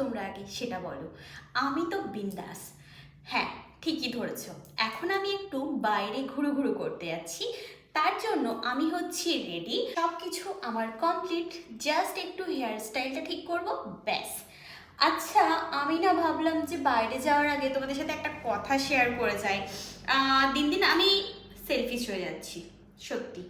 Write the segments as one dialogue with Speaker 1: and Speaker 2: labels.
Speaker 1: তোমরা আগে সেটা বলো। আমি তো বিন্দাস। হ্যাঁ ঠিকই ধরেছ। এখন আমি একটু বাইরে ঘুরু ঘুরু করতে যাচ্ছি। তার জন্য আমি হচ্ছি রেডি সব কিছু আমার কমপ্লিট জাস্ট একটু হেয়ার স্টাইলটা ঠিক করব, ব্যাস। আচ্ছা আমি না ভাবলাম যে বাইরে যাওয়ার আগে তোমাদের সাথে একটা কথা শেয়ার করে যাই। দিন দিন আমি সেলফিশ হয়ে যাচ্ছি, সত্যি।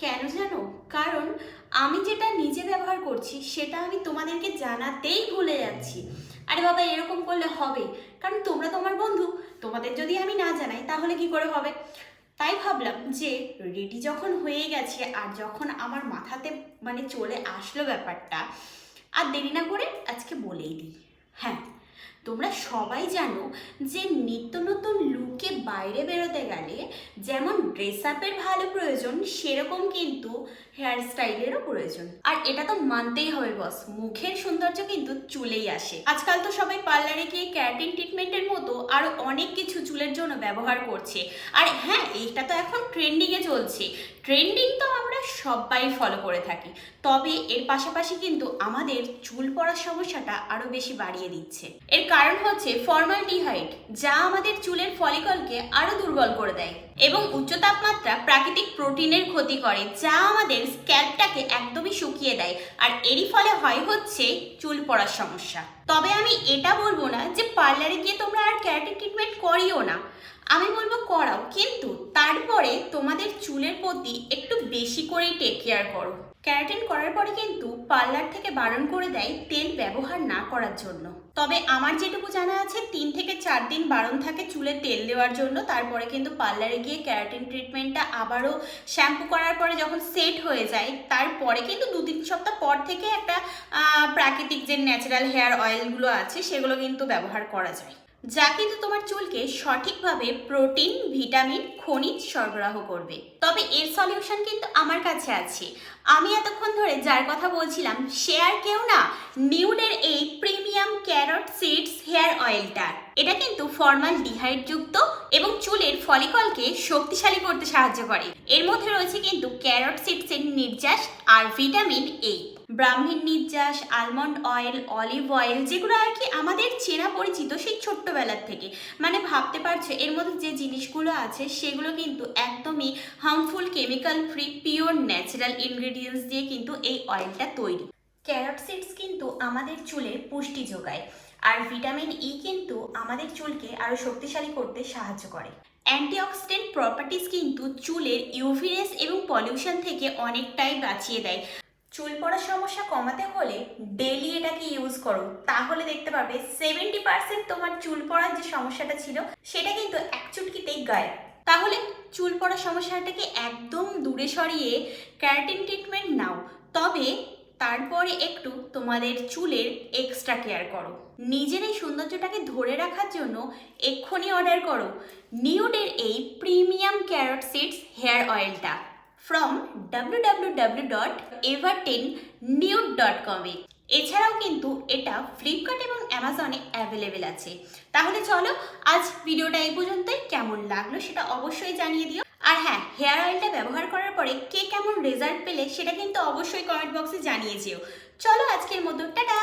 Speaker 1: কেন জানো? কারণ আমি যেটা নিজে ব্যবহার করছি, সেটা আমি তোমাদেরকে জানাতেই ভুলে যাচ্ছি। আরে বাবা, এরকম করলে হবে। কারণ তোমরা তোমার বন্ধু, তোমাদের যদি আমি না জানাই, তাহলে কি করে হবে? তাই ভাবলাম যে রেডি যখন হয়ে গেছে আর যখন আমার মাথাতে মানে চলে আসলো ব্যাপারটা, আর দেরি না করে আজকে বলেই দিই। তোমরা সবাই জানো যে নিত্য নতুন লুকে বাইরে বেরোতে গেলে যেমন ড্রেস আপের ভালো প্রয়োজন, সেরকম কিন্তু হেয়ার স্টাইলেরও প্রয়োজন। আর এটা তো মানতেই হবে বস মুখের সৌন্দর্য কিন্তু চুলেই আসে। আজকাল তো সবাই পার্লারে গিয়ে ক্যারাটিন ট্রিটমেন্টের মতো আরও অনেক কিছু চুলের জন্য ব্যবহার করছে। আর হ্যাঁ এইটা তো এখন ট্রেন্ডিংয়ে চলছে। ট্রেন্ডিং তো আমরা সবাই ফলো করে থাকি। তবে এর পাশাপাশি কিন্তু আমাদের চুল পড়ার সমস্যাটা আরও বেশি বাড়িয়ে দিচ্ছে। এর কারণ হচ্ছে ফর্মাল ডিহাইড যা আমাদের চুলের ফলিকলকে আরও দুর্বল করে দেয়। এবং উচ্চ তাপমাত্রা প্রাকৃতিক প্রোটিনের ক্ষতি করে, যা আমাদের স্ক্যাল্পটাকে একদমই শুকিয়ে দেয়। আর এরই ফলে হয় হচ্ছে চুল পড়ার সমস্যা। তবে আমি এটা বলব না যে পার্লারে গিয়ে তোমরা আর ক্যারাটিন ট্রিটমেন্ট করিও না। আমি বলব করাও, কিন্তু তারপরে তোমাদের চুলের প্রতি একটু বেশি করেই টেক কেয়ার করো। ক্যারাটিন করার পরে কিন্তু পার্লার থেকে বারণ করে দেয় তেল ব্যবহার না করার জন্য। তবে আমার যেটুকু জানা আছে, তিন থেকে চার দিন বারণ থাকে চুলে তেল দেওয়ার জন্য। তারপরে কিন্তু পার্লারে গিয়ে ক্যারাটিন ট্রিটমেন্টটা আবারও শ্যাম্পু করার পরে যখন সেট হয়ে যায়, তারপরে কিন্তু দু তিন সপ্তাহ পর থেকে একটা প্রাকৃতিক যে ন্যাচারাল হেয়ার অয়েলগুলো আছে, সেগুলো কিন্তু ব্যবহার করা যায়। যা কিন্তু তোমার চুলকে সঠিকভাবে প্রোটিন, ভিটামিন, খনিজ সরবরাহ করবে। তবে এর সলিউশন কিন্তু আমার কাছে আছে। আমি এতক্ষণ ধরে যার কথা বলছিলাম, সে আর কেউ না। নিউডের এই প্রিমিয়াম ক্যারট সিডস হেয়ার অয়েলটা এটা কিন্তু ফর্মাল ডিহাইড যুক্ত এবং চুলের ফলিকলকে শক্তিশালী করতে সাহায্য করে। এর মধ্যে রয়েছে কিন্তু ক্যারট সিডসের নির্যাস আর ভিটামিন এ। ব্রাহ্মীর নির্যাস আলমন্ড অয়েল অলিভ অয়েল যেগুলো আর কি আমাদের চেনা পরিচিত সেই ছোট্টবেলার থেকে। মানে ভাবতে পারছ, এর মধ্যে যে জিনিসগুলো আছে সেগুলো কিন্তু একদমই harmful chemical free pure natural ingredients দিয়ে কিন্তু এই অয়েলটা তৈরি। ক্যারট সিডস কিন্তু আমাদের চুলে পুষ্টি যোগায়। আর ভিটামিন ই কিন্তু আমাদের চুলকে আরও শক্তিশালী করতে সাহায্য করে। অ্যান্টিঅক্সিডেন্ট প্রপার্টিস কিন্তু চুলের ইউভিরেস এবং পলিউশন থেকে অনেকটাই বাঁচিয়ে দেয়। চুল পড়ার সমস্যা কমাতে হলে ডেলি এটাকে ইউজ করো। তাহলে দেখতে পাবে সেভেন্টি পার্সেন্ট তোমার চুল পড়ার যে সমস্যাটা ছিল, সেটা কিন্তু এক চুটকিতেই গায়ে তাহলে চুল পড়ার সমস্যাটাকে একদম দূরে সরিয়ে ক্যারাটিন ট্রিটমেন্ট নাও। তবে তারপরে একটু তোমাদের চুলের এক্সট্রা কেয়ার করো। নিজের এই সৌন্দর্যটাকে ধরে রাখার জন্য এক্ষুনি অর্ডার করো। নিউডের এই প্রিমিয়াম ক্যারট সিডস হেয়ার অয়েলটা from W W W dot nude dot এছাড়াও কিন্তু এটা ফ্লিপকার্ট এবং অ্যামাজনে অ্যাভেলেবেল আছে। তাহলে চলো আজ ভিডিওটা এই পর্যন্তই। কেমন লাগল সেটা অবশ্যই জানিয়ে দিও। আর হ্যাঁ হেয়ার অয়েলটা ব্যবহার করার পরে কে রেজাল্ট পেলে সেটা কিন্তু অবশ্যই কমেন্ট বক্সে জানিয়ে যেও। চলো আজকের মতো টাটা!